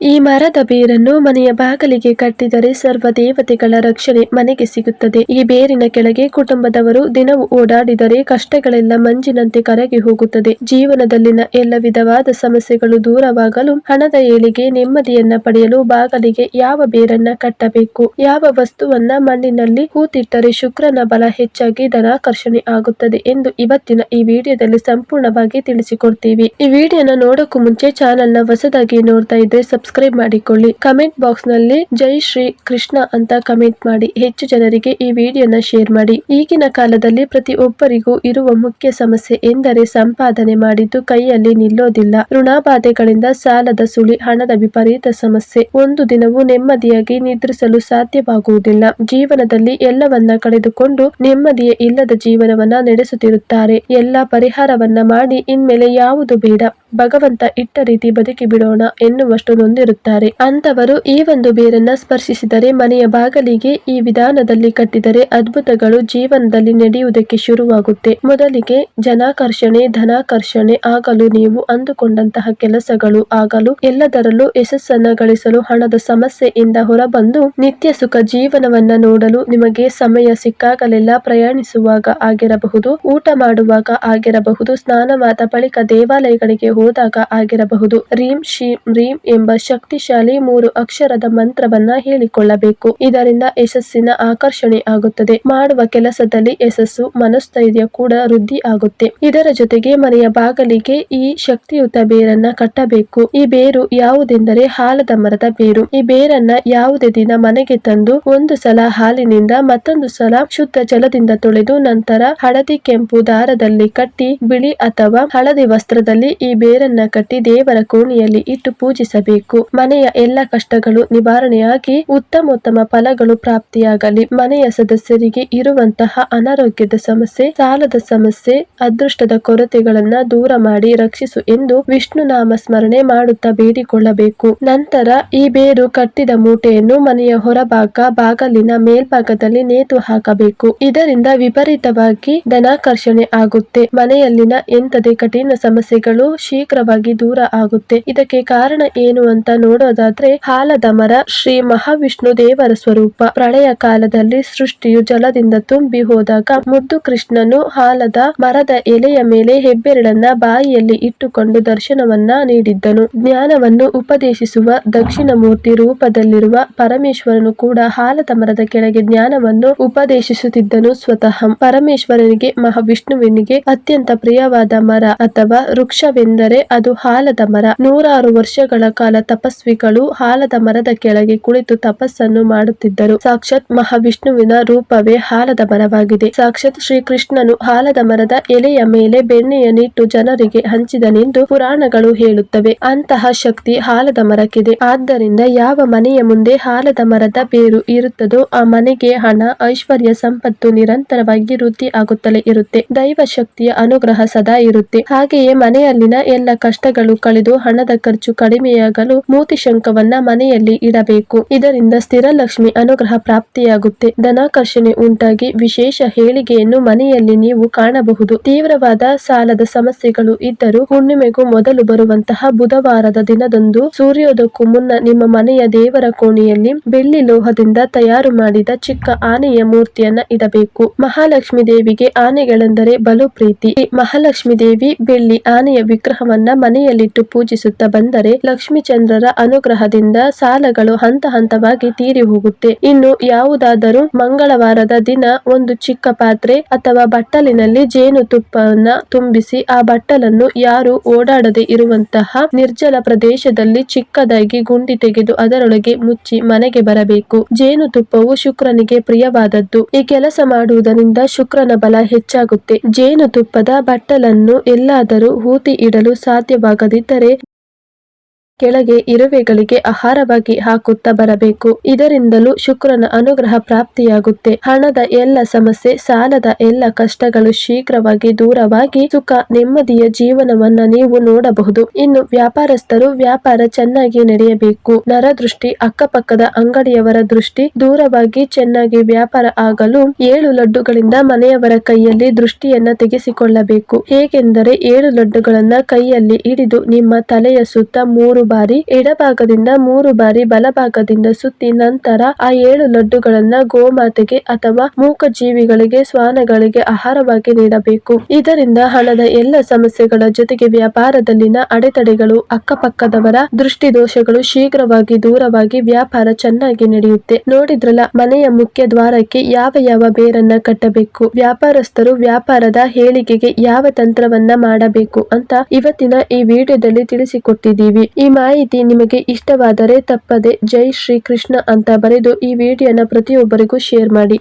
ಈ ಮರದ ಬೇರನ್ನು ಮನೆಯ ಬಾಗಿಲಿಗೆ ಕಟ್ಟಿದರೆ ಸರ್ವ ದೇವತೆಗಳ ರಕ್ಷಣೆ ಮನೆಗೆ ಸಿಗುತ್ತದೆ. ಈ ಬೇರಿನ ಕೆಳಗೆ ಕುಟುಂಬದವರು ದಿನವೂ ಓಡಾಡಿದರೆ ಕಷ್ಟಗಳೆಲ್ಲ ಮಂಜಿನಂತೆ ಕರಗಿ ಹೋಗುತ್ತದೆ. ಜೀವನದಲ್ಲಿನ ಎಲ್ಲ ವಿಧವಾದ ಸಮಸ್ಯೆಗಳು ದೂರವಾಗಲು ಹಣದ ಏಳಿಗೆ ನೆಮ್ಮದಿಯನ್ನ ಪಡೆಯಲು ಬಾಗಿಲಿಗೆ ಯಾವ ಬೇರನ್ನ ಕಟ್ಟಬೇಕು? ಯಾವ ವಸ್ತುವನ್ನ ಮಣ್ಣಿನಲ್ಲಿ ಹೂತಿಟ್ಟರೆ ಶುಕ್ರನ ಬಲ ಹೆಚ್ಚಾಗಿ ಧನಾಕರ್ಷಣೆ ಆಗುತ್ತದೆ ಎಂದು ಇವತ್ತಿನ ಈ ವಿಡಿಯೋದಲ್ಲಿ ಸಂಪೂರ್ಣವಾಗಿ ತಿಳಿಸಿಕೊಡ್ತೀವಿ. ಈ ವಿಡಿಯೋನ ನೋಡೋಕ್ಕೂ ಮುಂಚೆ ಚಾನೆಲ್ನ ಹೊಸದಾಗಿ ನೋಡ್ತಾ ಇದ್ರೆ ಸಬ್ಸ್ಕ್ರೈಬ್ ಮಾಡಿಕೊಳ್ಳಿ. ಕಮೆಂಟ್ ಬಾಕ್ಸ್ನಲ್ಲಿ ಜೈ ಶ್ರೀ ಕೃಷ್ಣ ಅಂತ ಕಮೆಂಟ್ ಮಾಡಿ. ಹೆಚ್ಚು ಜನರಿಗೆ ಈ ವಿಡಿಯೋನ ಶೇರ್ ಮಾಡಿ. ಈಗಿನ ಕಾಲದಲ್ಲಿ ಪ್ರತಿಯೊಬ್ಬರಿಗೂ ಇರುವ ಮುಖ್ಯ ಸಮಸ್ಯೆ ಎಂದರೆ ಸಂಪಾದನೆ ಮಾಡಿದ್ದು ಕೈಯಲ್ಲಿ ನಿಲ್ಲೋದಿಲ್ಲ. ಋಣಬಾಧೆಗಳಿಂದ ಸಾಲದ ಸುಳಿ, ಹಣದ ವಿಪರೀತ ಸಮಸ್ಯೆ. ಒಂದು ದಿನವೂ ನೆಮ್ಮದಿಯಾಗಿ ನಿದ್ರಿಸಲು ಸಾಧ್ಯವಾಗುವುದಿಲ್ಲ. ಜೀವನದಲ್ಲಿ ಎಲ್ಲವನ್ನ ಕಳೆದುಕೊಂಡು ನೆಮ್ಮದಿಯೇ ಇಲ್ಲದ ಜೀವನವನ್ನ ನಡೆಸುತ್ತಿರುತ್ತಾರೆ. ಎಲ್ಲ ಪರಿಹಾರವನ್ನ ಮಾಡಿ, ಇನ್ಮೇಲೆ ಯಾವುದು ಬೇಡ. ಭಗವಂತ ಇಟ್ಟ ರೀತಿ ಬದುಕಿ ಬಿಡೋಣ ಎನ್ನುವಷ್ಟು ನೊಂದಿರುತ್ತಾರೆ. ಅಂತವರು ಈ ಒಂದು ಬೇರನ್ನ ಸ್ಪರ್ಶಿಸಿದರೆ ಮನೆಯ ಬಾಗಲಿಗೆ ಈ ವಿಧಾನದಲ್ಲಿ ಕಟ್ಟಿದರೆ ಅದ್ಭುತಗಳು ಜೀವನದಲ್ಲಿ ನಡೆಯುವುದಕ್ಕೆ ಶುರುವಾಗುತ್ತೆ. ಮೊದಲಿಗೆ ಜನಾಕರ್ಷಣೆ, ಧನಾಕರ್ಷಣೆ ಆಗಲು ನೀವು ಅಂದುಕೊಂಡಂತಹ ಕೆಲಸಗಳು ಆಗಲು, ಎಲ್ಲದರಲ್ಲೂ ಯಶಸ್ಸನ್ನ ಗಳಿಸಲು ಹಣದ ಸಮಸ್ಯೆಯಿಂದ ಹೊರಬಂದು ನಿತ್ಯ ಸುಖ ಜೀವನವನ್ನ ನೋಡಲು ನಿಮಗೆ ಸಮಯ ಸಿಕ್ಕಾಗಲೆಲ್ಲ ಪ್ರಯಾಣಿಸುವಾಗ ಆಗಿರಬಹುದು, ಊಟ ಮಾಡುವಾಗ ಆಗಿರಬಹುದು ಸ್ನಾನವಾದ ಬಳಿಕ ದೇವಾಲಯಗಳಿಗೆ ಹೋದಾಗ ಆಗಿರಬಹುದು. ರೀಂ, ಶೀಂ, ರೀಂ ಎಂಬ ಶಕ್ತಿಶಾಲಿ ಮೂರು ಅಕ್ಷರದ ಮಂತ್ರವನ್ನ ಹೇಳಿಕೊಳ್ಳಬೇಕು. ಇದರಿಂದ ಯಶಸ್ಸಿನ ಆಕರ್ಷಣೆ ಆಗುತ್ತದೆ. ಮಾಡುವ ಕೆಲಸದಲ್ಲಿ ಯಶಸ್ಸು, ಮನಸ್ಥೈರ್ಯ ಕೂಡ ವೃದ್ಧಿ ಆಗುತ್ತೆ. ಇದರ ಜೊತೆಗೆ ಮನೆಯ ಬಾಗಲಿಗೆ ಈ ಶಕ್ತಿಯುತ ಬೇರನ್ನ ಕಟ್ಟಬೇಕು. ಈ ಬೇರು ಯಾವುದೆಂದರೆ ಹಾಲದ ಮರದ ಬೇರು. ಈ ಬೇರನ್ನ ಯಾವುದೇ ದಿನ ಮನೆಗೆ ತಂದು ಒಂದು ಸಲ ಹಾಲಿನಿಂದ ಮತ್ತೊಂದು ಸಲ ಶುದ್ಧ ಜಲದಿಂದ ತೊಳೆದು ನಂತರ ಹಳದಿ ಕೆಂಪು ದಾರದಲ್ಲಿ ಕಟ್ಟಿ ಬಿಳಿ ಅಥವಾ ಹಳದಿ ವಸ್ತ್ರದಲ್ಲಿ ಈ ಬೇರನ್ನ ಕಟ್ಟಿ ದೇವರ ಕೋಣೆಯಲ್ಲಿ ಇಟ್ಟು ಪೂಜಿಸಬೇಕು. ಮನೆಯ ಎಲ್ಲ ಕಷ್ಟಗಳು ನಿವಾರಣೆಯಾಗಿ ಉತ್ತಮೋತ್ತಮ ಫಲಗಳು ಪ್ರಾಪ್ತಿಯಾಗಲಿ. ಮನೆಯ ಸದಸ್ಯರಿಗೆ ಇರುವಂತಹ ಅನಾರೋಗ್ಯದ ಸಮಸ್ಯೆ, ಸಾಲದ ಸಮಸ್ಯೆ, ಅದೃಷ್ಟದ ಕೊರತೆಗಳನ್ನ ದೂರ ಮಾಡಿ ರಕ್ಷಿಸು ಎಂದು ವಿಷ್ಣು ನಾಮ ಸ್ಮರಣೆ ಮಾಡುತ್ತಾ ಬೇಡಿಕೊಳ್ಳಬೇಕು. ನಂತರ ಈ ಬೇರು ಕಟ್ಟಿದ ಮೂಟೆಯನ್ನು ಮನೆಯ ಹೊರಭಾಗ ಬಾಗಲಿನ ಮೇಲ್ಭಾಗದಲ್ಲಿ ನೇತು ಹಾಕಬೇಕು. ಇದರಿಂದ ವಿಪರೀತವಾಗಿ ಧನಾಕರ್ಷಣೆ ಆಗುತ್ತೆ. ಮನೆಯಲ್ಲಿನ ಎಂತದೇ ಕಠಿಣ ಸಮಸ್ಯೆಗಳು ಶೀಘ್ರವಾಗಿ ದೂರ ಆಗುತ್ತೆ. ಇದಕ್ಕೆ ಕಾರಣ ಏನು ಅಂತ ನೋಡೋದಾದ್ರೆ, ಹಾಲದ ಮರ ಶ್ರೀ ಮಹಾವಿಷ್ಣು ದೇವರ ಸ್ವರೂಪ. ಪ್ರಳಯ ಕಾಲದಲ್ಲಿ ಸೃಷ್ಟಿಯು ಜಲದಿಂದ ತುಂಬಿ ಹೋದಾಗ ಮುದ್ದು ಕೃಷ್ಣನು ಹಾಲದ ಮರದ ಎಲೆಯ ಮೇಲೆ ಹೆಬ್ಬೆರಳನ್ನ ಬಾಯಿಯಲ್ಲಿ ಇಟ್ಟುಕೊಂಡು ದರ್ಶನವನ್ನ ನೀಡಿದ್ದನು. ಜ್ಞಾನವನ್ನು ಉಪದೇಶಿಸುವ ದಕ್ಷಿಣ ಮೂರ್ತಿ ರೂಪದಲ್ಲಿರುವ ಪರಮೇಶ್ವರನು ಕೂಡ ಹಾಲದ ಮರದ ಕೆಳಗೆ ಜ್ಞಾನವನ್ನು ಉಪದೇಶಿಸುತ್ತಿದ್ದನು ಸ್ವತಃ. ಪರಮೇಶ್ವರನಿಗೆ ಮಹಾವಿಷ್ಣುವಿನಿಗೆ ಅತ್ಯಂತ ಪ್ರಿಯವಾದ ಮರ ಅಥವಾ ವೃಕ್ಷವೆಂದರೆ ಅದು ಹಾಲದ ಮರ. ನೂರಾರು ವರ್ಷಗಳ ಕಾಲ ತಪಸ್ವಿಗಳು ಹಾಲದ ಮರದ ಕೆಳಗೆ ಕುಳಿತು ತಪಸ್ಸನ್ನು ಮಾಡುತ್ತಿದ್ದರು. ಸಾಕ್ಷಾತ್ ಮಹಾವಿಷ್ಣುವಿನ ರೂಪವೇ ಹಾಲದ ಮರವಾಗಿದೆ. ಸಾಕ್ಷಾತ್ ಶ್ರೀಕೃಷ್ಣನು ಹಾಲದ ಮರದ ಎಲೆಯ ಮೇಲೆ ಬೆಣ್ಣೆಯನ್ನಿಟ್ಟು ಜನರಿಗೆ ಹಂಚಿದನೆಂದು ಪುರಾಣಗಳು ಹೇಳುತ್ತವೆ. ಅಂತಹ ಶಕ್ತಿ ಹಾಲದ ಮರಕ್ಕಿದೆ. ಆದ್ದರಿಂದ ಯಾವ ಮನೆಯ ಮುಂದೆ ಹಾಲದ ಮರದ ಬೇರು ಇರುತ್ತದೋ ಆ ಮನೆಗೆ ಹಣ, ಐಶ್ವರ್ಯ, ಸಂಪತ್ತು ನಿರಂತರವಾಗಿ ವೃದ್ಧಿ ಆಗುತ್ತಲೇ ಇರುತ್ತೆ. ದೈವ ಶಕ್ತಿಯ ಅನುಗ್ರಹ ಸದಾ ಇರುತ್ತೆ. ಹಾಗೆಯೇ ಮನೆಯಲ್ಲಿನ ಎಲ್ಲ ಕಷ್ಟಗಳು ಕಳೆದು ಹಣದ ಖರ್ಚು ಕಡಿಮೆಯಾಗಲು ಮೂತಿ ಶಂಕವನ್ನ ಮನೆಯಲ್ಲಿ ಇಡಬೇಕು. ಇದರಿಂದ ಸ್ಥಿರ ಲಕ್ಷ್ಮಿ ಅನುಗ್ರಹ ಪ್ರಾಪ್ತಿಯಾಗುತ್ತೆ. ಧನಾಕರ್ಷಣೆ ಉಂಟಾಗಿ ವಿಶೇಷ ಹೇಳಿಗೆಯನ್ನು ಮನೆಯಲ್ಲಿ ನೀವು ಕಾಣಬಹುದು. ತೀವ್ರವಾದ ಸಾಲದ ಸಮಸ್ಯೆಗಳು ಇದ್ದರೂ ಹುಣ್ಣಿಮೆಗೂ ಮೊದಲು ಬರುವಂತಹ ಬುಧವಾರದ ದಿನದಂದು ಸೂರ್ಯೋದಕ್ಕೂ ಮುನ್ನ ನಿಮ್ಮ ಮನೆಯ ದೇವರ ಕೋಣೆಯಲ್ಲಿ ಬೆಳ್ಳಿ ಲೋಹದಿಂದ ತಯಾರು ಮಾಡಿದ ಚಿಕ್ಕ ಆನೆಯ ಮೂರ್ತಿಯನ್ನ ಇಡಬೇಕು. ಮಹಾಲಕ್ಷ್ಮಿ ದೇವಿಗೆ ಆನೆಗಳೆಂದರೆ ಬಲು ಪ್ರೀತಿ. ಮಹಾಲಕ್ಷ್ಮಿ ದೇವಿ ಬೆಳ್ಳಿ ಆನೆಯ ವಿಗ್ರಹವನ್ನ ಮನೆಯಲ್ಲಿಟ್ಟು ಪೂಜಿಸುತ್ತಾ ಬಂದರೆ ಲಕ್ಷ್ಮೀಚಂದ್ರರ ಅನುಗ್ರಹದಿಂದ ಸಾಲಗಳು ಹಂತ ಹಂತವಾಗಿ ತೀರಿ ಹೋಗುತ್ತೆ. ಇನ್ನು ಯಾವುದಾದರೂ ಮಂಗಳವಾರದ ದಿನ ಒಂದು ಚಿಕ್ಕ ಪಾತ್ರೆ ಅಥವಾ ಬಟ್ಟಲಿನಲ್ಲಿ ಜೇನು ತುಪ್ಪವನ್ನ ತುಂಬಿಸಿ ಆ ಬಟ್ಟಲನ್ನು ಯಾರು ಓಡಾಡದೆ ಇರುವಂತಹ ನಿರ್ಜಲ ಪ್ರದೇಶದಲ್ಲಿ ಚಿಕ್ಕದಾಗಿ ಗುಂಡಿ ತೆಗೆದು ಅದರೊಳಗೆ ಮುಚ್ಚಿ ಮನೆಗೆ ಬರಬೇಕು. ಜೇನು ತುಪ್ಪವು ಶುಕ್ರನಿಗೆ ಪ್ರಿಯವಾದದ್ದು. ಈ ಕೆಲಸ ಮಾಡುವುದರಿಂದ ಶುಕ್ರನ ಬಲ ಹೆಚ್ಚಾಗುತ್ತೆ. ಜೇನು ತುಪ್ಪದ ಬಟ್ಟಲನ್ನು ಎಲ್ಲಾದರೂ ಹೂತಿ ಇಡಲು ಸಾಧ್ಯವಾಗದಿದ್ದರೆ ಕೆಳಗೆ ಇರುವೆಗಳಿಗೆ ಆಹಾರವಾಗಿ ಹಾಕುತ್ತಾ ಬರಬೇಕು. ಇದರಿಂದಲೂ ಶುಕ್ರನ ಅನುಗ್ರಹ ಪ್ರಾಪ್ತಿಯಾಗುತ್ತೆ. ಹಣದ ಎಲ್ಲ ಸಮಸ್ಯೆ, ಸಾಲದ ಎಲ್ಲ ಕಷ್ಟಗಳು ಶೀಘ್ರವಾಗಿ ದೂರವಾಗಿ ಸುಖ, ನೆಮ್ಮದಿಯ ಜೀವನವನ್ನ ನೀವು ನೋಡಬಹುದು. ಇನ್ನು ವ್ಯಾಪಾರಸ್ಥರು ವ್ಯಾಪಾರ ಚೆನ್ನಾಗಿ ನಡೆಯಬೇಕು. ನರದೃಷ್ಟಿ, ಅಕ್ಕಪಕ್ಕದ ಅಂಗಡಿಯವರ ದೃಷ್ಟಿ, ದೂರವಾಗಿ ಚೆನ್ನಾಗಿ ವ್ಯಾಪಾರ ಆಗಲು ಏಳು ಲಡ್ಡುಗಳಿಂದ ಮನೆಯವರ ಕೈಯಲ್ಲಿ ದೃಷ್ಟಿಯನ್ನ ತೆಗೆಸಿಕೊಳ್ಳಬೇಕು. ಹೇಗೆಂದರೆ ಏಳು ಲಡ್ಡುಗಳನ್ನ ಕೈಯಲ್ಲಿ ಹಿಡಿದು ನಿಮ್ಮ ತಲೆಯ ಸುತ್ತ ಮೂರು ಬಾರಿ ಎಡಭಾಗದಿಂದ ಮೂರು ಬಾರಿ ಬಲಭಾಗದಿಂದ ಸುತ್ತಿ ನಂತರ ಆ ಏಳು ಲಡ್ಡುಗಳನ್ನ ಗೋಮಾತೆಗೆ ಅಥವಾ ಮೂಕ ಜೀವಿಗಳಿಗೆ ಶ್ವಾನಗಳಿಗೆ ಆಹಾರವಾಗಿ ನೀಡಬೇಕು. ಇದರಿಂದ ಹಣದ ಎಲ್ಲ ಸಮಸ್ಯೆಗಳ ಜೊತೆಗೆ ವ್ಯಾಪಾರದಲ್ಲಿನ ಅಡೆತಡೆಗಳು, ಅಕ್ಕಪಕ್ಕದವರ ದೃಷ್ಟಿ ದೋಷಗಳು ಶೀಘ್ರವಾಗಿ ದೂರವಾಗಿ ವ್ಯಾಪಾರ ಚೆನ್ನಾಗಿ ನಡೆಯುತ್ತೆ. ನೋಡಿದ್ರಲ್ಲ, ಮನೆಯ ಮುಖ್ಯ ದ್ವಾರಕ್ಕೆ ಯಾವ ಯಾವ ಬೇರನ್ನ ಕಟ್ಟಬೇಕು? ವ್ಯಾಪಾರಸ್ಥರು ವ್ಯಾಪಾರದ ಹೇಳಿಕೆಗೆ ಯಾವ ತಂತ್ರವನ್ನ ಮಾಡಬೇಕು ಅಂತ ಇವತ್ತಿನ ಈ ವಿಡಿಯೋದಲ್ಲಿ ತಿಳಿಸಿಕೊಟ್ಟಿದ್ದೀವಿ. ಈ ಮಾಹಿತಿ ನಿಮಗೆ ಇಷ್ಟವಾದರೆ ತಪ್ಪದೆ ಜೈ ಶ್ರೀ ಕೃಷ್ಣ ಅಂತ ಬರೆದು ಈ ವಿಡಿಯೋನ ಪ್ರತಿಯೊಬ್ಬರಿಗೂ ಶೇರ್ ಮಾಡಿ.